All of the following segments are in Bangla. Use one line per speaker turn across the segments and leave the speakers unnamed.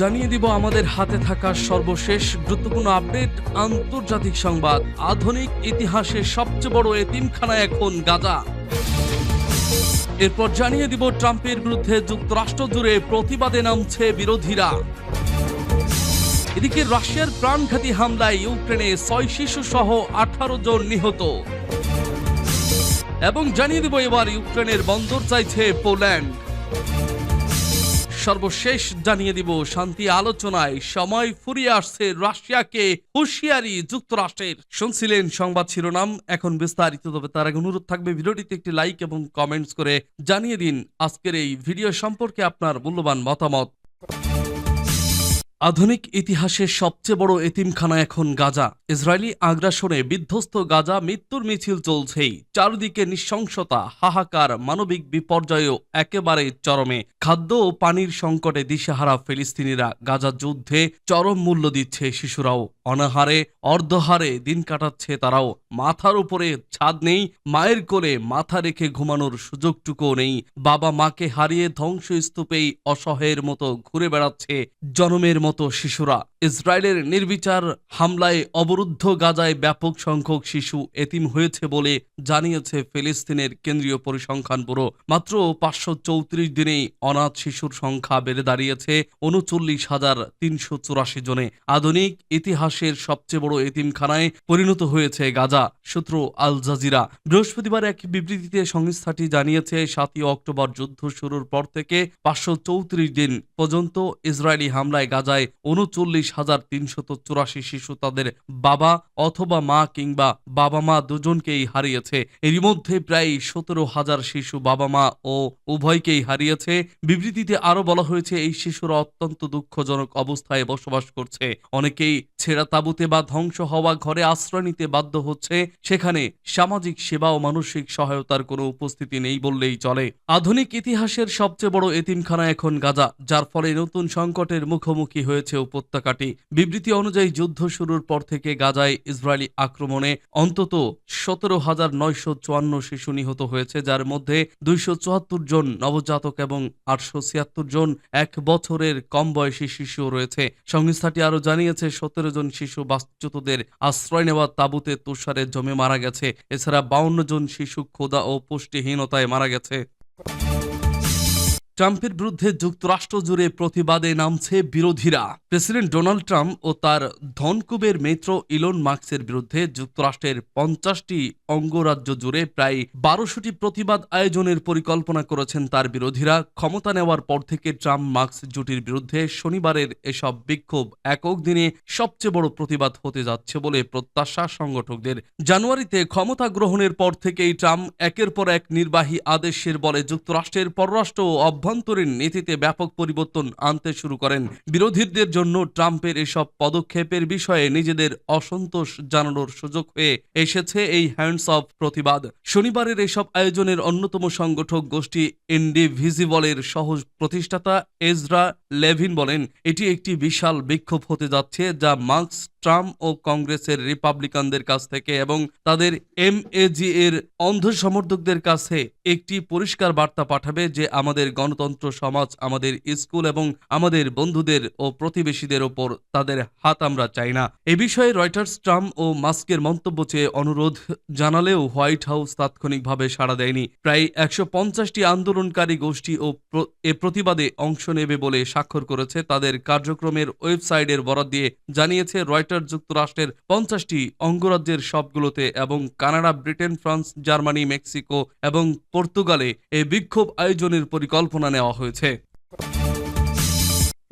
জানিয়ে দিব আমাদের হাতে থাকা সর্বশেষ গুরুত্বপূর্ণ আপডেট, আন্তর্জাতিক সংবাদ। আধুনিক ইতিহাসের সবচেয়ে বড় এতিমখানা এখন গাজা। এরপর জানিয়ে দিব ট্রাম্পের বিরুদ্ধে যুক্তরাষ্ট্র জুড়ে প্রতিবাদে নামছে বিরোধীরা। এদিকে রাশিয়ার প্রাণঘাতী হামলায় ইউক্রেনে ছয় শিশু সহ আঠারো জন নিহত। এবং জানিয়ে দেব এবার ইউক্রেনের বন্দর চাইছে পোল্যান্ড। সর্বশেষ জানিয়ে দিব, শান্তি আলোচনায় সময় ফুরিয়ে আসছে রাশিয়াকে হুঁশিয়ারি যুক্তরাষ্ট্রের। শুনছিলেন সংবাদ শিরোনাম, এখন বিস্তারিত, তবে তার আগে অনুরোধ থাকবে, ভিডিওটিতে একটি লাইক এবং কমেন্টস করে জানিয়ে দিন। আজকের এই ভিডিও সম্পর্কে আপনার মূল্যবান মতামত। আধুনিক ইতিহাসের সবচেয়ে বড় এতিমখানা এখন গাজা। ইসরায়েলি আগ্রাসনে বিধ্বস্ত গাজা মৃত্যুর মিছিল চলছেই। চারদিকে নৃশংসতা, হাহাকার, মানবিক বিপর্যয়ও একেবারে চরমে। খাদ্য ও পানির সংকটে দিশেহারা ফিলিস্তিনিরা গাজা যুদ্ধে চরম মূল্য দিচ্ছে শিশুরাও। অনাহারে, অর্ধহারে দিন কাটাচ্ছে তারাও। মাথার উপরে ছাদ নেই, মায়ের কোলে মাথা রেখে ঘুমানোর সুযোগটুকুও নেই। বাবা মাকে হারিয়ে ধ্বংসস্তূপেই অসহায়ের মতো ঘুরে বেড়াচ্ছে জনমের মতো শিশুরা। ইসরায়েলের নির্বিচার হামলায় অবরুদ্ধ গাজায় ব্যাপক সংখ্যক শিশু এতিম হয়েছে বলে জানিয়েছে ফিলিস্তিনের কেন্দ্রীয় পরিসংখ্যান ব্যুরো। মাত্র পাঁচশো চৌত্রিশ দিনেই অনাথ শিশুর সংখ্যা বেড়ে দাঁড়িয়েছে উনচল্লিশ হাজার তিনশো চুরাশি জনে। আধুনিক ইতিহাসের সবচেয়ে বড় এতিমখানায় পরিণত হয়েছে গাজা, সূত্র আল জাজিরা। বৃহস্পতিবার এক বিবৃতিতে সংস্থাটি জানিয়েছে, সাতই অক্টোবর যুদ্ধ শুরুর পর থেকে পাঁচশো চৌত্রিশ দিন পর্যন্ত ইসরায়েলি হামলায় গাজায় উনচল্লিশ হাজার তিনশত চুরাশি শিশু তাদের বাবা অথবা মা কিংবা বাবা মা দুজনকেই হারিয়েছে। এরই মধ্যে প্রায় সতেরো হাজার শিশু বাবা মা ও উভয়কেই হারিয়েছে। বিবৃতিতে আরও বলা হয়েছে, এই শিশুরা অত্যন্ত দুঃখজনক অবস্থায় বসবাস করছে। অনেকেই ছেঁড়া তাঁবুতে বা ধ্বংস হওয়া ঘরে আশ্রয় নিতে বাধ্য হচ্ছে। সেখানে সামাজিক সেবা ও মানসিক সহায়তার কোনো উপস্থিতি নেই বললেই চলে। আধুনিক ইতিহাসের সবচেয়ে বড় এতিমখানা এখন গাজা, যার ফলে নতুন সংকটের মুখোমুখি হয়েছে উপত্যকাটি। বিবৃতি অনুযায়ী যুদ্ধ শুরুর পর থেকে গাজায় ইসরায়েলি আক্রমণে অন্তত সতেরো হাজার নয়শো চুয়ান্ন শিশু নিহত হয়েছে, যার মধ্যে দুইশো চুয়াত্তর জন নবজাতক এবং আটশো ছিয়াত্তর জন এক বছরের কম বয়সী শিশু রয়েছে। সংস্থাটি আরও জানিয়েছে, সতেরো জন শিশু বাস্তুতদের আশ্রয় নেওয়া তাঁবুতে তুষারে জমে মারা গেছে। এছাড়া বাউন্ন জন শিশু ক্ষুধা ও পুষ্টিহীনতায় মারা গেছে। ট্রাম্পের বিরুদ্ধে যুক্তরাষ্ট্র জুড়ে প্রতিবাদে নামছে বিরোধীরা। প্রেসিডেন্ট ডোনাল্ড ট্রাম্প ও তার ধনকুবের মিত্র ইলন মার্কসের বিরুদ্ধে যুক্তরাষ্ট্রের পঞ্চাশটি অঙ্গরাজ্য জুড়ে প্রায় বারোশোটি প্রতিবাদ আয়োজনের পরিকল্পনা করেছেন তার বিরোধীরা। ক্ষমতা নেওয়ার পর থেকে ট্রাম্প মার্কস জুটির বিরুদ্ধে শনিবারের এসব বিক্ষোভ একক দিনে সবচেয়ে বড় প্রতিবাদ হতে যাচ্ছে বলে প্রত্যাশা সংগঠকদের। জানুয়ারিতে ক্ষমতা গ্রহণের পর থেকেই ট্রাম্প একের পর এক নির্বাহী আদেশের বলে যুক্তরাষ্ট্রের পররাষ্ট্র ও অভ্যন্তরীণ নীতিতে ব্যাপক পরিবর্তন আনতে শুরু করেন। বিরোধীদের জন্য ট্রাম্পের এসব পদক্ষেপের বিষয়ে নিজেদের অসন্তোষ জানানোর সুযোগ হয়ে এসেছে এই হ্যান্ডস অফ প্রতিবাদ। শনিবারের এসব আয়োজনের অন্যতম সংগঠক গোষ্ঠী ইন্ডিভিজিবলের সহজ প্রতিষ্ঠাতা এজরা লেভিন বলেন, এটি একটি বিশাল বিক্ষোভ হতে যাচ্ছে যা মার্কস ট্রাম্প ও কংগ্রেসের রিপাবলিকানদের কাছ থেকে এবং তাদের এমএজি এর অন্ধ সমর্থকদের কাছে একটি পরিষ্কার বার্তা পাঠাবে যে আমাদের গণতন্ত্র সমাজ, আমাদের স্কুল এবং আমাদের বন্ধুদের ও প্রতিবেশীদের ওপর তাদের হাত আমরা চাই না। এ বিষয়ে রয়টার্স ট্রাম্প ও মাস্কের মন্তব্য চেয়ে অনুরোধ জানালেও হোয়াইট হাউস তাৎক্ষণিকভাবে সাড়া দেয়নি। প্রায় একশো পঞ্চাশটি আন্দোলনকারী গোষ্ঠী ও এ প্রতিবাদে অংশ নেবে বলে স্বাক্ষর করেছে তাদের কার্যক্রমের ওয়েবসাইটের বরাদ দিয়ে, জানিয়েছে রয়টার যুক্তরাষ্ট্রের পঞ্চাশটি অঙ্গরাজ্যের সবগুলোতে এবং Canada, Britain, France, Germany, Mexico এবং পর্তুগালে এই বিক্ষোভ আয়োজনের পরিকল্পনা নেওয়া হয়েছে।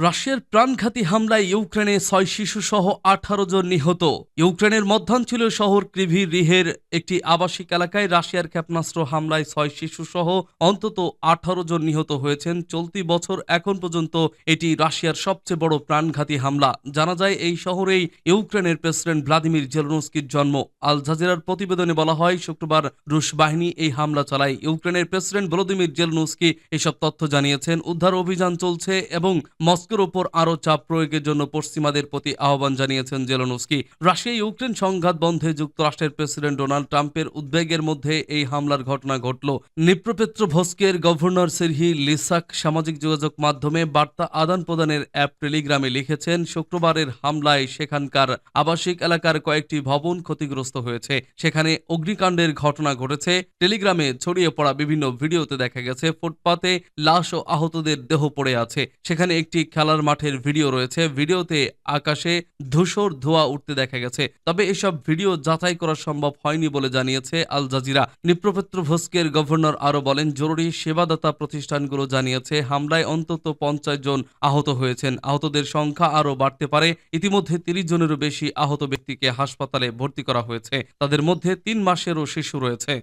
রাশিয়ার প্রাণঘাতী হামলায় ইউক্রেনে ছয় শিশু সহ আঠারো জন নিহত। ইউক্রেনের মধ্যাঞ্চলীয় শহর ক্রিভি রিহের একটি আবাসিক এলাকায় রাশিয়ার ক্ষেপণাস্ত্র হামলায় ছয় শিশু সহ অন্তত আঠারো জন নিহত হয়েছেন। চলতি বছর এখন পর্যন্ত এটি রাশিয়ার সবচেয়ে বড় প্রাণঘাতী হামলা। জানা যায়, এই শহরেই ইউক্রেনের প্রেসিডেন্ট ভ্লাদিমির জেলনস্কির জন্ম। আল জাজিরার প্রতিবেদনে বলা হয়, শুক্রবার রুশ বাহিনী এই হামলা চালায়। ইউক্রেনের প্রেসিডেন্ট ভ্লাদিমির জেলনস্কি এসব তথ্য জানিয়েছেন। উদ্ধার অভিযান চলছে এবং মস্কো মস্কোর ওপর আরও চাপ প্রয়োগের জন্য পশ্চিমাদের প্রতি আহ্বান জানিয়েছেন জেলনস্কি। রাশিয়া, ইউক্রেন সংঘাত বন্ধে যুক্তরাষ্ট্রের প্রেসিডেন্ট ডোনাল্ড ট্রাম্পের উদ্বেগের মধ্যে এই হামলার ঘটনা ঘটল। নিপ্রপেত্র ভস্কের গভর্নর সেরহি লিসাক সামাজিক যোগাযোগ মাধ্যমে বার্তা আদান প্রদানের অ্যাপ টেলিগ্রামে লিখেছেন, শুক্রবারের হামলায় সেখানকার আবাসিক এলাকার কয়েকটি ভবন ক্ষতিগ্রস্ত হয়েছে। সেখানে অগ্নিকাণ্ডের ঘটনা ঘটেছে। টেলিগ্রামে ছড়িয়ে পড়া বিভিন্ন ভিডিওতে দেখা গেছে, ফুটপাতে লাশ ও আহতদের দেহ পড়ে আছে। সেখানে একটি খেলার মাঠের ভিডিও রয়েছে। ভিডিওতে আকাশে ধূসর ধোঁয়া উঠতে দেখা গেছে। তবে এসব ভিডিও যাচাই করা সম্ভব হয়নি বলে জানিয়েছে আল জাজিরা। নিপ্রপেত্র ভস্কের গভর্নর আরও বলেন, জরুরি সেবাদাতা প্রতিষ্ঠানগুলো জানিয়েছে, হামলায় অন্তত পঞ্চাশ জন আহত হয়েছেন। আহতদের সংখ্যা আরও বাড়তে পারে। ইতিমধ্যে তিরিশ জনেরও বেশি আহত ব্যক্তিকে হাসপাতালে ভর্তি করা হয়েছে। তাদের মধ্যে তিন মাসেরও শিশু রয়েছে।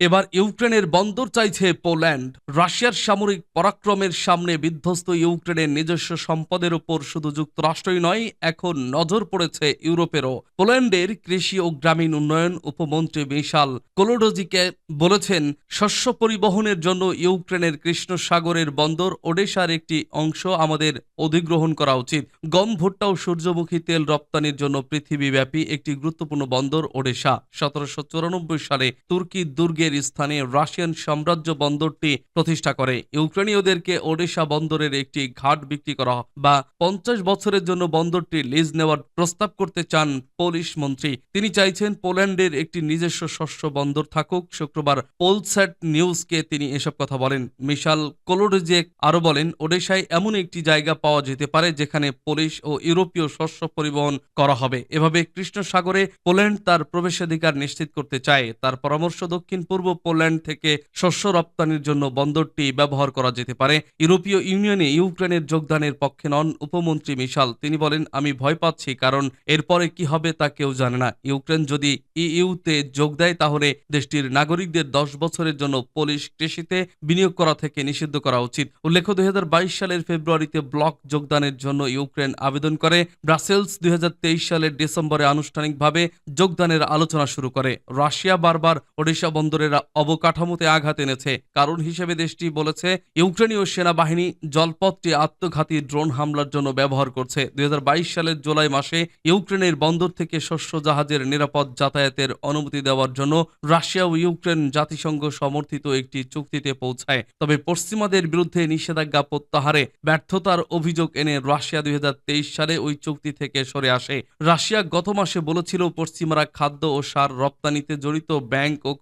এবার ইউক্রেনের বন্দর চাইছে পোল্যান্ড। রাশিয়ার সামরিক পরাক্রমের সামনে বিধ্বস্ত ইউক্রেনের নিজস্ব সম্পদের উপর শুধু যুক্তরাষ্ট্রই নয়, এখন নজর পড়েছে ইউরোপেরও। পোল্যান্ডের কৃষি ও গ্রামীণ উন্নয়ন উপমন্ত্রী মিশাল কোলোডোজিকে বলেছেন, শস্য পরিবহনের জন্য ইউক্রেনের কৃষ্ণ সাগরের বন্দর ওডেশার একটি অংশ আমাদের অধিগ্রহণ করা উচিত। গম, ভুট্টা ও সূর্যমুখী তেল রপ্তানির জন্য পৃথিবীব্যাপী একটি গুরুত্বপূর্ণ বন্দর ওডেশা। সতেরোশো চুরানব্বই সালে তুর্কি দুর্গের স্থানে রাশিয়ান সাম্রাজ্য বন্দরটি প্রতিষ্ঠা করে। ইউক্রেনীয়দেরকে ওডেশা বন্দরের একটি ঘাট বিক্রি করা বা পঞ্চাশ বছরের জন্য বন্দরটি লিজ নেওয়ার প্রস্তাব করতে চান পোলিশ মন্ত্রী। তিনি চাইছেন পোল্যান্ডের একটি নিজস্ব শস্য বন্দর থাকুক। শুক্রবার পোলস্যাট নিউজকে তিনি এসব কথা বলেন। মিশাল কোলোডজেক আরও বলেন, ওডেশায় এমন একটি জায়গা পাওয়া যেতে পারে যেখানে পোলিশ ও ইউরোপীয় শস্য পরিবহন করা হবে। এভাবে কৃষ্ণ সাগরে পোল্যান্ড তার প্রবেশাধিকার নিশ্চিত করতে চায়। তার পরামর্শ দক্ষিণ পূর্ব পোল্যান্ড থেকে শস্য রপ্তানির জন্য বন্দরটি ব্যবহার করা যেতে পারে। ইউরোপীয় ইউনিয়নে ইউক্রেনের যোগদানের পক্ষে নন, উপমন্ত্রী মিশাল। তিনি বলেন, আমি ভয় পাচ্ছি, কারণ এরপরে কি হবে তা কেউ জানে না। ইউক্রেন যদি ইইউতে যোগ দেয়, তাহলে দেশটির নাগরিকদের দশ বছরের জন্য পোলিশ কৃষিতে বিনিয়োগ করা থেকে নিষিদ্ধ করা উচিত। উল্লেখ্য, দুই হাজার বাইশ সালের ফেব্রুয়ারিতে ব্লক যোগদানের জন্য ইউক্রেন আবেদন করে। ব্রাসেলস দুই হাজার তেইশ সালের ডিসেম্বরে আনুষ্ঠানিকভাবে যোগদানের আলোচনা শুরু করে। রাশিয়া বারবার ওডিশা বন্দরের অবকাঠামোতে আঘাত এনেছে। কারণ হিসেবে দেশটি বলেছে, ইউক্রেনীয় সেনাবাহিনী জলপথটি আত্মঘাতী ড্রোন হামলার জন্য ব্যবহার করছে। দুই সালের জুলাই মাসে ইউক্রেনের বন্দর থেকে শস্য জাহাজের নিরাপদ যাতায়াতের অনুমতি দেওয়ার জন্য রাশিয়া ও ইউক্রেন জাতিসংঘ সমর্থিত একটি চুক্তিতে পৌঁছায়। তবে পশ্চিমাদের বিরুদ্ধে নিষেধাজ্ঞা প্রত্যাহারে ব্যর্থতার অভিযোগ এনে রাশিয়া দুই হাজার তেইশ সালে ওই চুক্তি থেকে সরে আসে। রাশিয়া গত মাসে বলেছিল, পশ্চিমারা খাদ্য ও সার রপ্তানিতে জড়িত ব্যাংক ও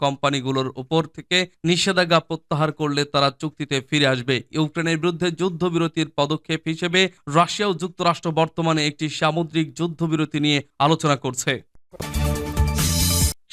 কোম্পানিগুলোর উপর থেকে নিষেধাজ্ঞা প্রত্যাহার করলে তারা চুক্তিতে ফিরে আসবে। ইউক্রেনের বিরুদ্ধে যুদ্ধবিরতির পদক্ষেপ হিসেবে রাশিয়া ও যুক্তরাষ্ট্র বর্তমানে একটি সামুদ্রিক যুদ্ধবিরতি নিয়ে আলোচনা করছে।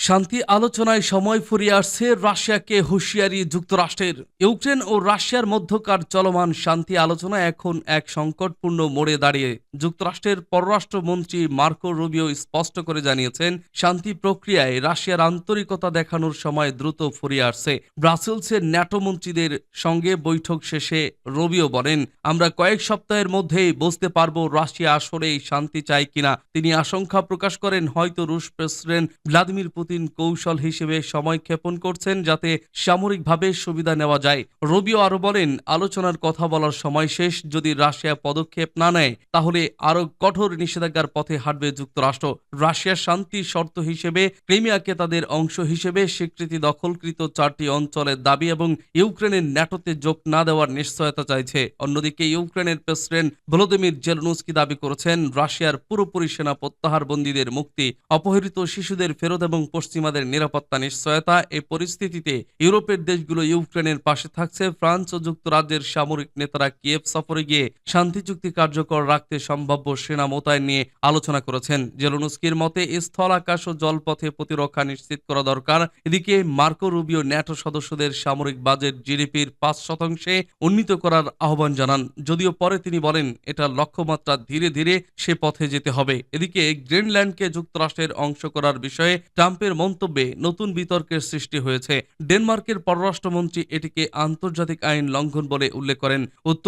শান্তি আলোচনায় সময় ফুরিয়ে আসছে রাশিয়াকে হুঁশিয়ারি যুক্তরাষ্ট্রের। ইউক্রেন ও রাশিয়ার মধ্যকার চলমান শান্তি আলোচনা এখন এক সংকটপূর্ণ মোড়ে দাঁড়িয়ে। যুক্তরাষ্ট্রের পররাষ্ট্রমন্ত্রী মার্কো রুবিও স্পষ্ট করে জানিয়েছেন, শান্তি প্রক্রিয়ায় রাশিয়ার আন্তরিকতা দেখানোর সময় দ্রুত ফুরিয়ে আসছে। ব্রাসেলসের ন্যাটো মন্ত্রীদের সঙ্গে বৈঠক শেষে রবিও বলেন, আমরা কয়েক সপ্তাহের মধ্যেই বুঝতে পারব রাশিয়া আসলেই শান্তি চায় কিনা। তিনি আশঙ্কা প্রকাশ করেন, হয়তো রুশ প্রেসিডেন্ট ভ্লাদিমির পুতিন কৌশল হিসেবে সময় ক্ষেপণ করছেন যাতে সামরিকভাবে সুবিধা নেওয়া যায়। রবিও আরও বলেন, আলোচনার কথা বলার সময় শেষ যদি রাশিয়া পদক্ষেপ না নেয়, তাহলে আরও কঠোর নিষেধাজ্ঞার পথে হাঁটবে যুক্তরাষ্ট্র। রাশিয়ার শান্তির শর্ত হিসেবে ক্রিমিয়াকে তাদের অংশ হিসেবে স্বীকৃতি দখলকৃত চারটি অঞ্চলের দাবি এবং ইউক্রেনের ন্যাটোতে যোগ না দেওয়ার নিশ্চয়তা চাইছে। অন্যদিকে ইউক্রেনের প্রেসিডেন্ট ভলোদিমির জেলনুস্কি দাবি করেছেন, রাশিয়ার পুরোপুরি সেনা প্রত্যাহার বন্দীদের মুক্তি, অপহৃত শিশুদের ফেরত এবং পশ্চিমাদের নিরাপত্তা নিশ্চয়তা। এই পরিস্থিতিতে ইউরোপের দেশগুলো ইউক্রেনের পাশে থাকছে। ফ্রান্স ও যুক্তরাজ্যের সামরিক নেতারা কিয়েভ সফরে গিয়ে শান্তি চুক্তি কার্যকর রাখতে সম্ভাব্য সেনা মোতায়েন নিয়ে আলোচনা করেছেন। জেলনুস্কির মতে স্থল আকাশ ও জলপথে প্রতিরক্ষা নিশ্চিত করা দরকার। এদিকে, মার্কো রুবিও ন্যাটো সদস্যদের সামরিক বাজেট জিডিপির পাঁচ শতাংশে উন্নীত করার আহ্বান জানান। যদিও পরে তিনি বলেন, এটা লক্ষ্যমাত্রা ধীরে ধীরে সে পথে যেতে হবে। এদিকে, গ্রিনল্যান্ডকে যুক্তরাষ্ট্রের অংশ করার বিষয়ে ট্রাম্পের মন্তব্যে নতুন বিতর্কের সৃষ্টি হয়েছে। ডেনমার্কের পররাষ্ট্রমন্ত্রী এটিকে আন্তর্জাতিক আইন লঙ্ঘন বলে উল্লেখ করেন। উত্তর